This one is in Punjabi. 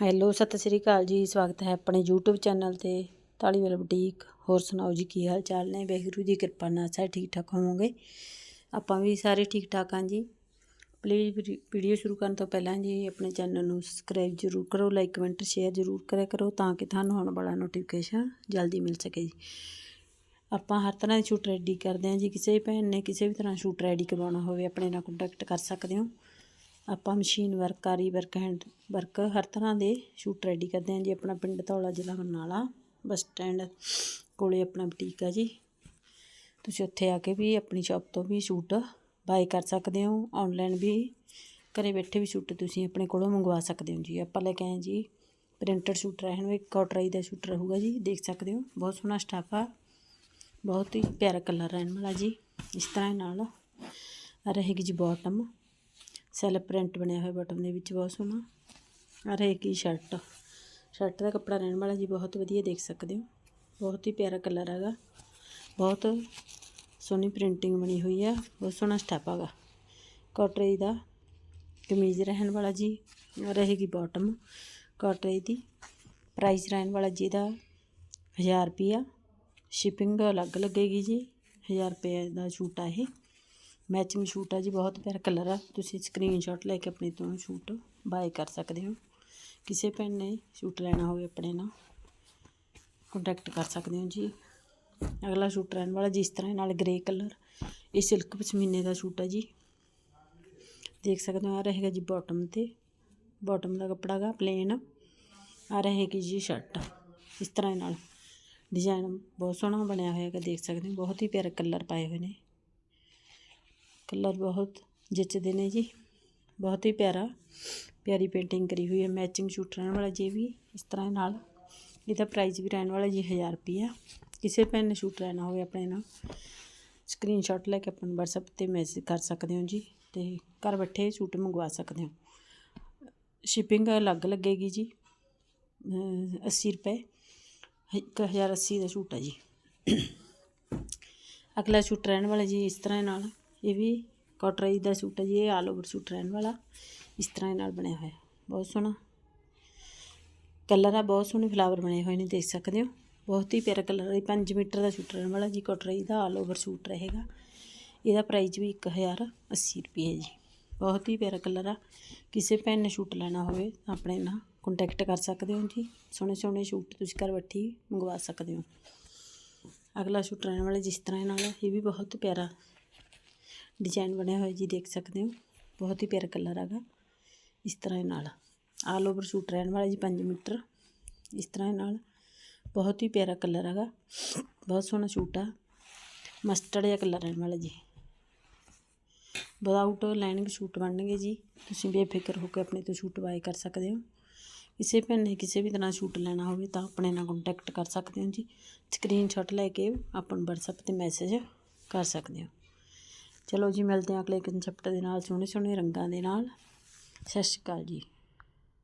ਹੈਲੋ, ਸਤਿ ਸ੍ਰੀ ਅਕਾਲ ਜੀ। ਸਵਾਗਤ ਹੈ ਆਪਣੇ YouTube ਚੈਨਲ ਤੇ। ਤਾਲੀਵਾਲ ਬੁਟੀਕ, ਹੋਰ ਸੁਣਾਓ ਜੀ, ਕੀ ਹਾਲ ਚਾਲ ਨੇ? ਵਾਹਿਗੁਰੂ ਦੀ ਕਿਰਪਾ ਨਾਲ ਸਾਰੇ ਠੀਕ ਠਾਕ ਹੋਵੋਗੇ? ਆਪਾਂ ਵੀ ਸਾਰੇ ਠੀਕ ਠਾਕ ਹਾਂ ਜੀ। ਪਲੀਜ਼ ਵੀਡੀਓ ਸ਼ੁਰੂ ਕਰਨ ਤੋਂ ਪਹਿਲਾਂ ਜੀ, ਆਪਣੇ ਚੈਨਲ ਨੂੰ ਸਬਸਕ੍ਰਾਈਬ ਜ਼ਰੂਰ ਕਰੋ ਲਾਈਕ ਕਮੈਂਟ ਸ਼ੇਅਰ ਜ਼ਰੂਰ ਕਰਿਆ ਕਰੋ, ਤਾਂ ਕਿ ਤੁਹਾਨੂੰ ਆਉਣ ਵਾਲਾ ਨੋਟੀਫਿਕੇਸ਼ਨ ਜਲਦੀ ਮਿਲ ਸਕੇ ਜੀ। ਆਪਾਂ ਹਰ ਤਰ੍ਹਾਂ ਦੀ ਸ਼ੂਟ ਰੈਡੀ ਕਰਦੇ ਹਾਂ ਜੀ। ਕਿਸੇ ਵੀ ਭੈਣ ਨੇ ਕਿਸੇ ਵੀ ਤਰ੍ਹਾਂ ਸ਼ੂਟ ਰੈਡੀ ਕਰਵਾਉਣਾ ਹੋਵੇ, ਆਪਣੇ ਨਾਲ ਕੰਟੈਕਟ ਕਰ ਸਕਦੇ ਹੋ। ਆਪਾਂ machine work aari work hand work ਹਰ ਤਰ੍ਹਾਂ ਦੇ ਸ਼ੂਟ ਰੈਡੀ ਕਰਦੇ ਹਾਂ ਜੀ, ਆਪਣਾ ਪਿੰਡ ਧੌਲਾ ਜ਼ਿਲ੍ਹਾ ਬਰਨਾਲਾ ਬੱਸ ਸਟੈਂਡ ਕੋਲੇ ਆਪਣਾ ਬੁਟੀਕ ਆ ਜੀ। ਤੁਸੀਂ ਉੱਥੇ ਆ ਕੇ ਵੀ ਆਪਣੀ ਸ਼ਾਪ ਤੋਂ ਵੀ ਸ਼ੂਟ ਬਾਏ ਕਰ ਸਕਦੇ ਹੋ ਆਨਲਾਈਨ ਵੀ ਘਰੇ ਬੈਠੇ ਵੀ ਸ਼ੂਟ ਤੁਸੀਂ ਆਪਣੇ ਕੋਲੋਂ ਮੰਗਵਾ ਸਕਦੇ ਹੋ ਜੀ। ਆਪਾਂ ਲੈ ਕੇ ਆਏ ਜੀ ਪ੍ਰਿੰਟਡ ਸ਼ੂਟ ਰਹਿਣ ਵਿੱਚ ਕੋਟਰਾਈ ਦਾ ਸ਼ੂਟ ਰਹੂਗਾ ਜੀ, ਦੇਖ ਸਕਦੇ ਹੋ, ਬਹੁਤ ਸੋਹਣਾ ਸਟਾਫ ਆ, ਬਹੁਤ ਹੀ ਪਿਆਰਾ ਕਲਰ ਰਹਿਣ ਵਾਲਾ ਜੀ। ਇਸ ਤਰ੍ਹਾਂ ਨਾਲ ਰਹੇਗੀ ਜੀ ਬਾਟਮ ਸੈਲ ਪ੍ਰਿੰਟ ਬਣਿਆ ਹੋਇਆ ਬਟਨ ਦੇ ਵਿੱਚ, ਬਹੁਤ ਸੋਹਣਾ। ਆ ਰਹੇਗੀ ਸ਼ਰਟ ਸ਼ਰਟ ਦਾ ਕੱਪੜਾ ਰਹਿਣ ਵਾਲਾ ਜੀ, ਬਹੁਤ ਵਧੀਆ ਦੇਖ ਸਕਦੇ ਹੋ। ਬਹੁਤ ਹੀ ਪਿਆਰਾ ਕਲਰ ਹੈਗਾ। ਬਹੁਤ ਸੋਹਣੀ ਪ੍ਰਿੰਟਿੰਗ ਬਣੀ ਹੋਈ ਆ, ਬਹੁਤ ਸੋਹਣਾ ਸਟੈਪ ਹੈਗਾ। ਕੋਟਰੇਈ ਦਾ ਕਮੀਜ਼ ਰਹਿਣ ਵਾਲਾ ਜੀ ਰਹੇਗੀ ਬਾਟਮ ਕੋਟਰੇਈ ਦੀ ਪ੍ਰਾਈਸ ਰਹਿਣ ਵਾਲਾ ਜੀ ਦਾ 1000 ਰੁਪਿਆ ਸ਼ਿਪਿੰਗ ਅਲੱਗ ਲੱਗੇਗੀ ਜੀ 1000 ਰੁਪਏ ਦਾ ਸ਼ੂਟ ਆ ਇਹ। ਮੈਚਿੰਗ ਸ਼ੂਟ ਆ ਜੀ, ਬਹੁਤ ਪਿਆਰਾ ਕਲਰ ਆ। ਤੁਸੀਂ ਸਕਰੀਨਸ਼ਾਟ ਲੈ ਕੇ ਆਪਣੇ ਤੋਂ ਸ਼ੂਟ ਬਾਏ ਕਰ ਸਕਦੇ ਹੋ। ਕਿਸੇ ਭੈਣ ਨੇ ਸ਼ੂਟ ਲੈਣਾ ਹੋਵੇ ਆਪਣੇ ਨਾਲ ਕੰਟੈਕਟ ਕਰ ਸਕਦੇ ਹੋ ਜੀ। ਅਗਲਾ ਸ਼ੂਟ ਰਹਿਣ ਵਾਲਾ, ਜਿਸ ਤਰ੍ਹਾਂ ਨਾਲ ਗ੍ਰੇ ਕਲਰ ਇਹ ਸਿਲਕ ਪਸ਼ਮੀਨੇ ਦਾ ਸ਼ੂਟ ਆ ਜੀ। ਦੇਖ ਸਕਦੇ ਹੋ, ਆ ਰਹੇਗਾ ਜੀ ਬਾਟਮ ਤੇ। ਬਾਟਮ ਦਾ ਕੱਪੜਾ ਗਾ ਪਲੇਨ ਆ ਰਹੇਗੀ ਜੀ ਸ਼ਰਟ ਇਸ ਤਰ੍ਹਾਂ ਨਾਲ ਡਿਜ਼ਾਈਨ ਬਹੁਤ ਸੋਹਣਾ ਬਣਿਆ ਹੋਇਆ ਹੈਗਾ, ਦੇਖ ਸਕਦੇ ਹੋ। ਬਹੁਤ ਹੀ ਪਿਆਰਾ ਕਲਰ ਪਾਏ ਹੋਏ ਨੇ। ਕਲਰ ਬਹੁਤ ਜੱਚਦੇ ਨੇ ਜੀ। ਬਹੁਤ ਹੀ ਪਿਆਰਾ, ਪਿਆਰੀ ਪੇਂਟਿੰਗ ਕਰੀ ਹੋਈ ਹੈ। ਮੈਚਿੰਗ ਸ਼ੂਟ ਰਹਿਣ ਵਾਲਾ ਜੀ ਵੀ, ਇਸ ਤਰ੍ਹਾਂ ਨਾਲ। ਇਹਦਾ ਪ੍ਰਾਈਸ ਵੀ ਰਹਿਣ ਵਾਲਾ ਜੀ 1000 ਰੁਪਈਆ। ਕਿਸੇ ਭੈਣ ਨੇ ਸ਼ੂਟ ਲੈਣਾ ਹੋਵੇ ਆਪਣੇ ਨਾਲ ਸਕਰੀਨਸ਼ਾਟ ਲੈ ਕੇ ਆਪਾਂ ਨੂੰ WhatsApp ਤੇ ਮੈਸੇਜ ਕਰ ਸਕਦੇ ਹੋ ਜੀ ਤੇ ਘਰ ਬੈਠੇ ਸ਼ੂਟ ਮੰਗਵਾ ਸਕਦੇ ਹੋ। ਸ਼ਿਪਿੰਗ ਅਲੱਗ ਲੱਗੇਗੀ ਜੀ। 80 ਰੁਪਏ 1080 ਦਾ ਸ਼ੂਟ ਹੈ ਜੀ। ਅਗਲਾ ਸ਼ੂਟ ਰਹਿਣ ਵਾਲਾ ਜੀ ਇਸ ਤਰ੍ਹਾਂ ਨਾਲ। ਇਹ ਵੀ ਕੋਟਰਾਈ ਦਾ ਸੂਟ ਹੈ ਜੀ, ਇਹ ਆਲ ਓਵਰ ਸੂਟ ਰਹਿਣ ਵਾਲਾ। ਇਸ ਤਰ੍ਹਾਂ ਨਾਲ ਬਣਿਆ ਹੋਇਆ ਬਹੁਤ ਸੋਹਣਾ। ਕਲਰ ਆ, ਬਹੁਤ ਸੋਹਣੇ ਫਲਾਵਰ ਬਣੇ ਹੋਏ ਨੇ, ਦੇਖ ਸਕਦੇ ਹੋ। ਬਹੁਤ ਹੀ ਪਿਆਰਾ ਕਲਰ ਹੈ 5 ਮੀਟਰ ਦਾ ਸੂਟ ਰਹਿਣ ਵਾਲਾ ਜੀ ਕੋਟਰਾਈ ਦਾ ਆਲ ਓਵਰ ਸੂਟ ਰਹੇਗਾ। ਇਹਦਾ ਪ੍ਰਾਈਸ ਵੀ 1080 ਰੁਪਏ ਜੀ। ਬਹੁਤ ਹੀ ਪਿਆਰਾ ਕਲਰ ਆ। ਕਿਸੇ ਭੈਣ ਨੇ ਸ਼ੂਟ ਲੈਣਾ ਹੋਵੇ ਤਾਂ ਆਪਣੇ ਨਾਲ ਕੰਟੈਕਟ ਕਰ ਸਕਦੇ ਹੋ ਜੀ। ਸੋਹਣੇ ਸੋਹਣੇ ਸ਼ੂਟ ਤੁਸੀਂ ਘਰ ਬੈਠੀ ਮੰਗਵਾ ਸਕਦੇ ਹੋ। ਅਗਲਾ ਸ਼ੂਟ ਰਹਿਣ ਵਾਲਾ, ਜਿਸ ਤਰ੍ਹਾਂ ਨਾਲ, ਇਹ ਵੀ ਬਹੁਤ ਪਿਆਰਾ ਡਿਜ਼ਾਈਨ ਬਣਿਆ ਹੋਇਆ ਜੀ, ਦੇਖ ਸਕਦੇ ਹੋ। ਬਹੁਤ ਹੀ ਪਿਆਰਾ ਕਲਰ ਹੈਗਾ। ਇਸ ਤਰ੍ਹਾਂ ਨਾਲ। ਆਲ ਓਵਰ ਸੂਟ ਰਹਿਣ ਵਾਲਾ ਜੀ 5 ਮੀਟਰ। ਇਸ ਤਰ੍ਹਾਂ ਨਾਲ। ਬਹੁਤ ਹੀ ਪਿਆਰਾ ਕਲਰ ਹੈਗਾ। ਬਹੁਤ ਸੋਹਣਾ ਸੂਟ ਆ। ਮਸਟਰਡ ਜਿਹਾ ਕਲਰ ਰਹਿਣ ਵਾਲਾ ਜੀ। ਵਿਦਆਊਟ ਲਾਈਨਿੰਗ ਸੂਟ ਬਣਨਗੇ ਜੀ। ਤੁਸੀਂ ਬੇਫਿਕਰ ਹੋ ਕੇ ਆਪਣੇ ਤੋਂ ਸੂਟ ਬਾਏ ਕਰ ਸਕਦੇ ਹੋ। ਕਿਸੇ ਭੈਣ ਨੇ ਕਿਸੇ ਵੀ ਤਰ੍ਹਾਂ ਸੂਟ ਲੈਣਾ ਹੋਵੇ ਤਾਂ ਆਪਣੇ ਨਾਲ ਕੰਟੈਕਟ ਕਰ ਸਕਦੇ ਹੋ ਜੀ। ਸਕਰੀਨਸ਼ਾਟ ਲੈ ਕੇ ਆਪਾਂ ਨੂੰ WhatsApp ਤੇ ਮੈਸੇਜ ਕਰ ਸਕਦੇ ਹੋ। ਚਲੋ ਜੀ, ਮਿਲਦੇ ਹਾਂ ਅਗਲੇ ਕਨਸੈਪਟ ਦੇ ਨਾਲ ਸੋਹਣੇ ਸੋਹਣੇ ਰੰਗਾਂ ਦੇ ਨਾਲ। ਸਤਿ ਸ਼੍ਰੀ ਅਕਾਲ ਜੀ।